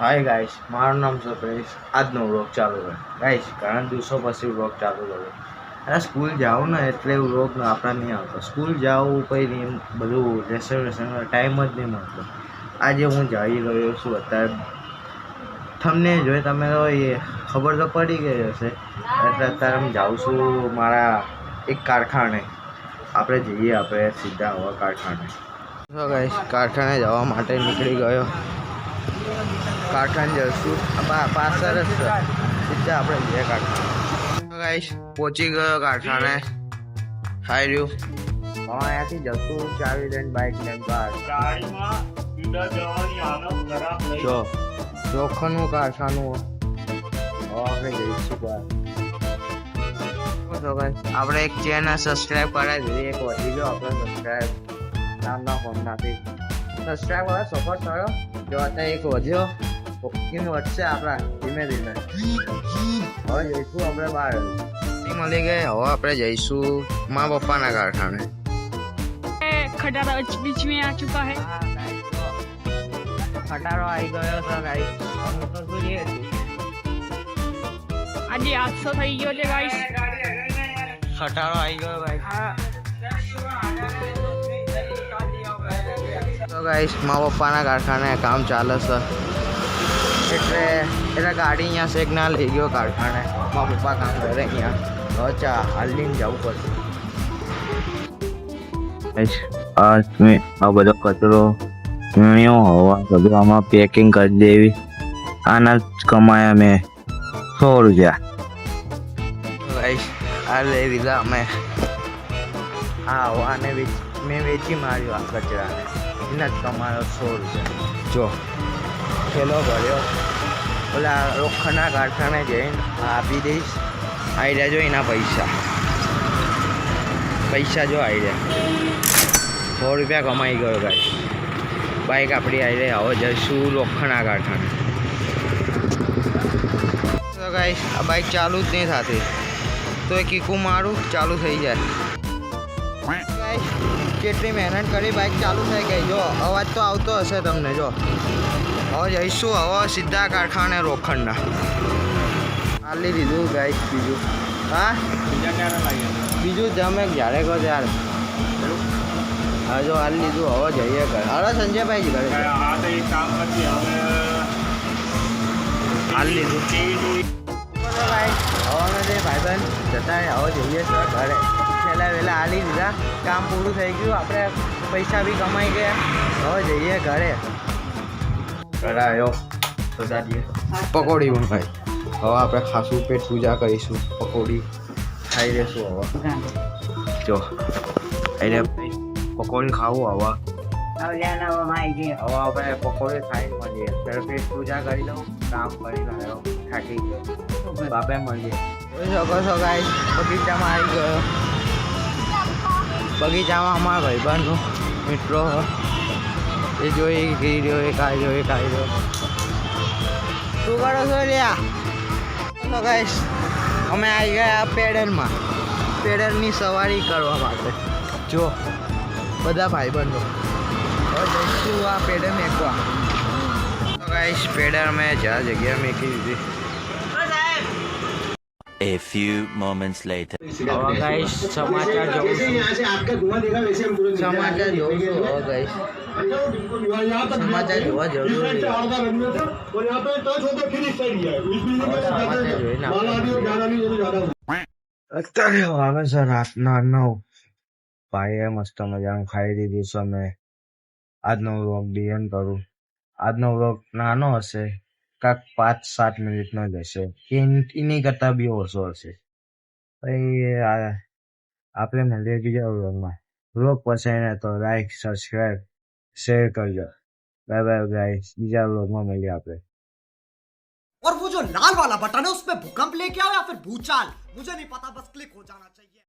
હાય ગાઈશ મારું નામ સુપ્રેશ આજનો વ્લોગ ચાલુ રહે ગાઈસ ઘણા દિવસો પછી વ્લોગ ચાલુ કર્યો અરે સ્કૂલ જાઉં ને એટલે વ્લોગ આપણા નહીં આવતો. સ્કૂલ જાઉં પછી બધું રેસર્વેશન ટાઈમ જ નહીં મળતો. આજે હું જઈ રહ્યો છું અત્યારે. તમને જોઈ તમે તો એ ખબર તો પડી ગઈ હશે. એટલે અત્યારે હું જાઉં છું મારા એક કારખાને. આપણે જઈએ આપણે સીધા હવા કારખાને. તો ગાઈસ કારખાને જવા માટે નીકળી ગયો. કારખાને જઈશું. પાછળ જ સીધા આપણે જઈએ કાઠાણ ગાઈશ પહોંચી ગયો કારખાને. ખાઈ રહ્યું હવે અહીંયાથી જશું ચાવી લઈને બાઇક લઈને બહાર જો. ચોખાનું કારખાનું આપણે જઈશું બહાર તો આપણે એક ચેનલ સબસ્ક્રાઇબ કરાવી દઈએ એક વધી ગયો આપણે સબસ્ક્રાઇબ નામના ફોનમાંથી સબસ્ક્રાઈબ કરો સપોર્ટ કરો જો અત્યારે એક વધ્યો ઓક્કીન વધશે આપણા ધીમે ધીમે હવે જઈશું આપણે બહાર મળી ગઈ હવે આપણે જઈશું મા પપ્પાના કારખાને ખટારા બીચ મેં આ ચુકા હે ખટારો આવી ગયો છે ગાઈસ આજે આઠસો થઈ ગયો છે ગાઈસ ખટારો આવી ગયો ભાઈ તો ગાઈસ મા પપ્પાના કારખાને કામ ચાલે છે. એટલે એટલે ગાડી અહીંયા શેક ના લઈ ગયો કારખાને. મારા પપ્પા કામ કરે અહીંયા. અચ્છા હાલીને જવું પડશે આ મેં આ બધો કચરો વીણ્યો હવા બધું આમાં પેકિંગ કરી દેવી. આના જ કમાયા મેં. સો રૂપિયા ગાઈસ આ લઈ લીધા અમે. આ હવાને વેચ મેં વેચી માર્યો આ કચરાને. એના જ કમાયો સો રૂપિયા જો. પેલો ભર્યો. ઓલા લોખંડના કારખાને જઈને આપી દઈશ. આઈડિયા જો એના પૈસા. પૈસા જો આઈડિયા સો રૂપિયા કમાઈ ગયો ભાઈ. બાઈક આપણી આવી હવે જઈશું લોખંડના કારખાને. તો ગાઈશ આ બાઈક ચાલુ જ નહીં થતી. તો એ કીકું મારું ચાલુ થઈ જાય. કેટલી મહેનત કરી બાઈક ચાલુ થઈ ગઈ. જો અવાજ તો આવતો હશે તમને જો. હવે જઈશું હવે સીધા કારખાને રોખંડના આલી દીધું ગાઈસ બીજું. હા? બીજા જમે જ્યારે કહો ત્યારે. હા જો આલી લીધું. હવે જઈએ ઘરે. અરે સંજયભાઈ ઘરે. આલી લીધું. ભાઈ. હવે જે ભાઈબંધ જતા હવે જઈએ ઘરે. પહેલાં વહેલા હાલી દીધા કામ પૂરું થઈ ગયું. આપણે પૈસા બી કમાઈ ગયા. હવે જઈએ ઘરે. પકોડી ભાઈ હવે આપણે ખાસું પેટ પૂજા કરીશું. પકોડી ખાઈ લેશું હવે. જો ખાઈ પકોડી ખાવું હવે. હવે આપણે પકોડી ખાઈને મળીએ. ત્યારે પેટ પૂજા કરી લઉં કામ કરી લાવ્યો થાકી ગયો. બાપે મળીએ. શકો છો ગાઈસ બગીચામાં આવી ગયો. બગીચામાં અમારા ભાઈબંધનો મિત્રો એ જોઈ ઘી રહ્યો, એ ખાઈ રહ્યો, એ ખાઈ રહ્યો. શું કરો છો લ્યા? તો અમે આવી ગયા પેડલમાં. પેડલની સવારી કરવા માટે. જો, બધા ભાઈબંધો. હવે જઈશું આ પેડલ મેકવા. તો ગાઈસ પેડલ મેં જ્યાં જગ્યા મેકી દીધી. A few moments later. હવે ગાઈસ સમાચાર જોઉં છું. સમાચાર જોઉં છું. હવે ગાઈસ સમાચાર જોવા જરૂરી અત્યારે વાગે છે રાતના નવ. ભાઈએ મસ્ત મજાનું ખાઈ દીધું છે. અમે આજનો વ્લોગ ડીએન કરું. આજનો વ્લોગ નાનો હશે. કાંક પાંચ સાત મિનિટનો જ હશે એન- એની કરતાં બી ઓછો હશે પછી આ- આપણે મળીએ બીજા વ્લોગમાં વ્લોગ પસંદ આવે તો લાઈક સબસ્ક્રાઈબ શેર કરજો બાય બાય ગાઈસ બીજા વ્લોગમાં મળીએ આપણે और वो जो लाल वाला बटन है उसमें भूकंप लेके आओ या फिर भूचाल मुझे नहीं पता बस क्लिक हो जाना चाहिए